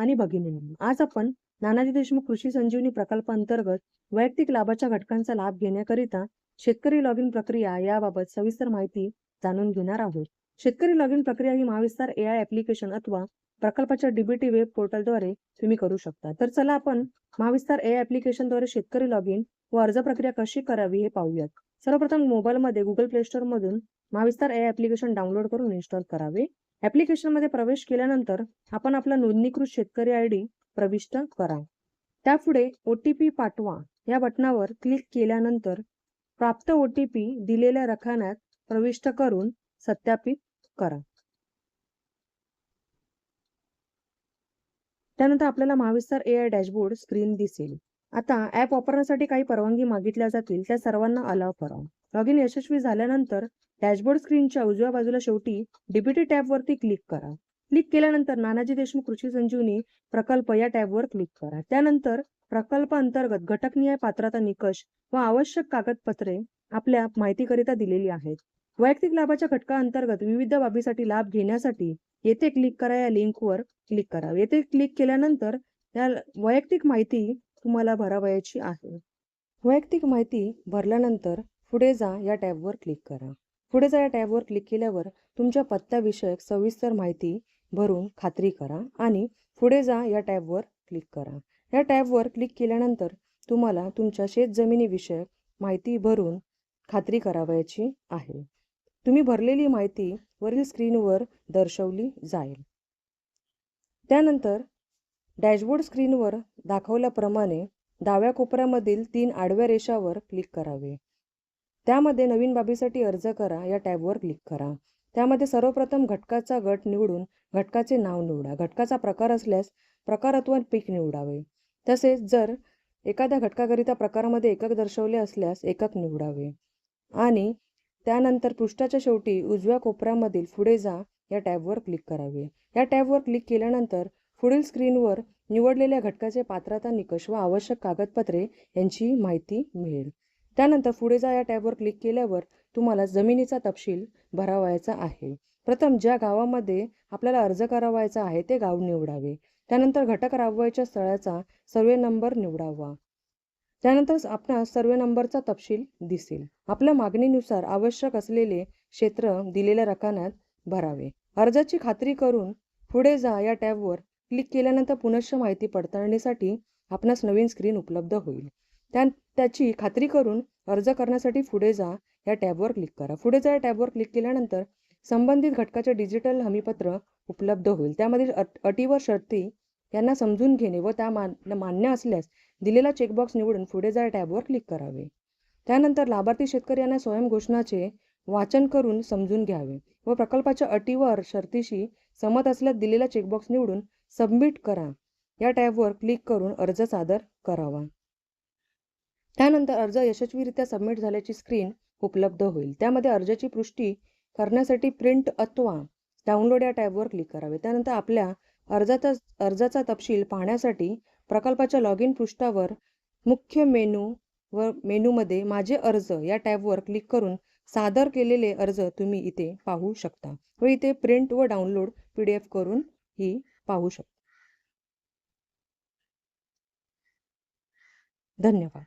आणि भगिनींनो आज आपण नानाजी देशमुख कृषी संजीवनी प्रकल्पांतर्गत वैयक्तिक लाभाच्या घटकांचा लाभ घेण्याकरिता शेतकरी लॉगिन प्रक्रिया याबाबत सविस्तर माहिती जाणून घेणार आहोत. शेतकरी लॉगिन प्रक्रिया ही महाविस्तार ए आय ऍप्लिकेशन अथवा प्रकल्पाच्या डीबीटी वेब पोर्टलद्वारे तुम्ही करू शकता. तर चला आपण महाविस्तार ए आय ऍप्लिकेशनद्वारे शेतकरी लॉग इन व अर्ज प्रक्रिया कशी करावी हे पाहूयात. सर्वप्रथम मोबाईलमध्ये गुगल प्ले स्टोअर मधून महाविस्तार ए ऍप्लिकेशन डाउनलोड करून इन्स्टॉल करावे. ऍप्लिकेशनमध्ये प्रवेश केल्यानंतर आपण आपला नोंदणीकृत शेतकरी आय डी प्रविष्ट करा. त्यापुढे ओ टी पी पाठवा. या बटनावर क्लिक केल्यानंतर प्राप्त ओ टी पी दिलेल्या रखाण्यात प्रविष्ट करून सत्यापित करा. त्यानंतर आपल्याला Mahavistar A I dashboard screen दिसेल. आता ऍप वापरण्यासाठी काही परवानगी मागितल्या जातील त्या सर्वांना अलाव करा. लॉगिन यशस्वी झाल्यानंतर डॅशबोर्ड स्क्रीनच्या उजव्या बाजूला शेवटी डीबीटी टॅबवरती क्लिक करा. क्लिक केल्यानंतर नानाजी देशमुख कृषी संजीवनी प्रकल्प या टॅबवर क्लिक करा. त्यानंतर प्रकल्प अंतर्गत घटकनिहाय पात्रता निकष व आवश्यक कागदपत्रे आपल्या माहितीकरिता दिलेली आहेत. वैयक्तिक लाभाच्या घटका अंतर्गत विविध बाबीसाठी लाभ घेण्यासाठी येथे क्लिक करा या लिंकवर क्लिक करा. येथे क्लिक केल्यानंतर या वैयक्तिक माहिती तुम्हाला भरावयाची आहे. वैयक्तिक माहिती भरल्यानंतर पुढे जा या टॅबवर क्लिक करा. पुढे जा या टॅबवर क्लिक केल्यावर तुमच्या पत्त्याविषयक सविस्तर माहिती भरून खात्री करा आणि पुढे जा या टॅबवर क्लिक करा. या टॅबवर क्लिक केल्यानंतर तुम्हाला तुमच्या शेतजमिनीविषयक माहिती भरून खात्री करावयाची आहे. तुम्ही भरलेली माहिती वरील स्क्रीनवर दर्शवली जाईल. त्यानंतर डॅशबोर्ड स्क्रीनवर दाखवल्याप्रमाणे डाव्या कोपऱ्यामधील तीन आडव्या रेषावर क्लिक करावे. त्यामध्ये नवीन बाबीसाठी अर्ज करा या टॅबवर क्लिक करा. त्यामध्ये सर्वप्रथम घटकाचा गट निवडून घटकाचे नाव निवडा. घटकाचा प्रकार असल्यास प्रकारत्व पीक निवडावे. तसेच जर एखाद्या घटकाकरिता प्रकारामध्ये एकक दर्शवले असल्यास एकक निवडावे. आणि त्यानंतर पृष्ठाच्या शेवटी उजव्या कोपऱ्यामधील पुढे जा या टॅबवर क्लिक करावे. या टॅबवर क्लिक केल्यानंतर पुढील स्क्रीनवर निवडलेल्या घटकाचे पात्रता निकष व आवश्यक कागदपत्रे यांची माहिती मिळेल. त्यानंतर पुढे जा या टॅबवर क्लिक केल्यावर तुम्हाला जमिनीचा तपशील भरावायचा आहे. प्रथम ज्या गावामध्ये आपल्याला अर्ज करावायचा आहे ते गाव निवडावे. त्यानंतर घटक राबवायच्या स्थळाचा सर्वे नंबर निवडावा. त्यानंतर आपणास सर्वे नंबरचा तपशील दिसेल. आपल्या मागणीनुसार आवश्यक असलेले क्षेत्र दिलेल्या रकान्यात भरावे. अर्जाची खात्री करून पुढे जा या टॅबवर क्लिक केल्यानंतर पुनश्च माहिती पडताळणीसाठी आपणास नवीन स्क्रीन उपलब्ध होईल. त्या त्याची खात्री करून अर्ज करण्यासाठी पुढे जा या टॅबवर क्लिक करा. पुढे जा या टॅबवर क्लिक केल्यानंतर संबंधित घटकाचे डिजिटल हमीपत्र उपलब्ध होईल. त्यामधील अट अटी व शर्ती यांना समजून घेणे व त्या मान मान्य असल्यास दिलेला चेकबॉक्स निवडून पुढे जा टॅबवर क्लिक करावे. त्यानंतर लाभार्थी शेतकरी यांना स्वयंघोषणाचे वाचन करून समजून घ्यावे व प्रकल्पाच्या अटीवर शर्तीशी सहमत असल्यास दिलेला चेकबॉक्स निवडून सबमिट करा. या टॅबवर क्लिक करून अर्ज सादर करावा. त्यानंतर अर्ज यशस्वीरित्या सबमिट झाल्याची स्क्रीन उपलब्ध होईल. त्यामध्ये अर्जाची पुष्टी करण्यासाठी प्रिंट अथवा डाउनलोड या टॅबवर क्लिक करावे. त्यानंतर आपल्या अर्जाचा अर्जाचा तपशील पाहण्यासाठी प्रकल्पाच्या लॉग इन पृष्ठावर मुख्य मेनू व मेनूमध्ये माझे अर्ज या टॅबवर क्लिक करून सादर केलेले अर्ज तुम्ही इथे पाहू शकता व इथे प्रिंट व डाउनलोड पी डी एफ करून ही पाहू शकता. धन्यवाद.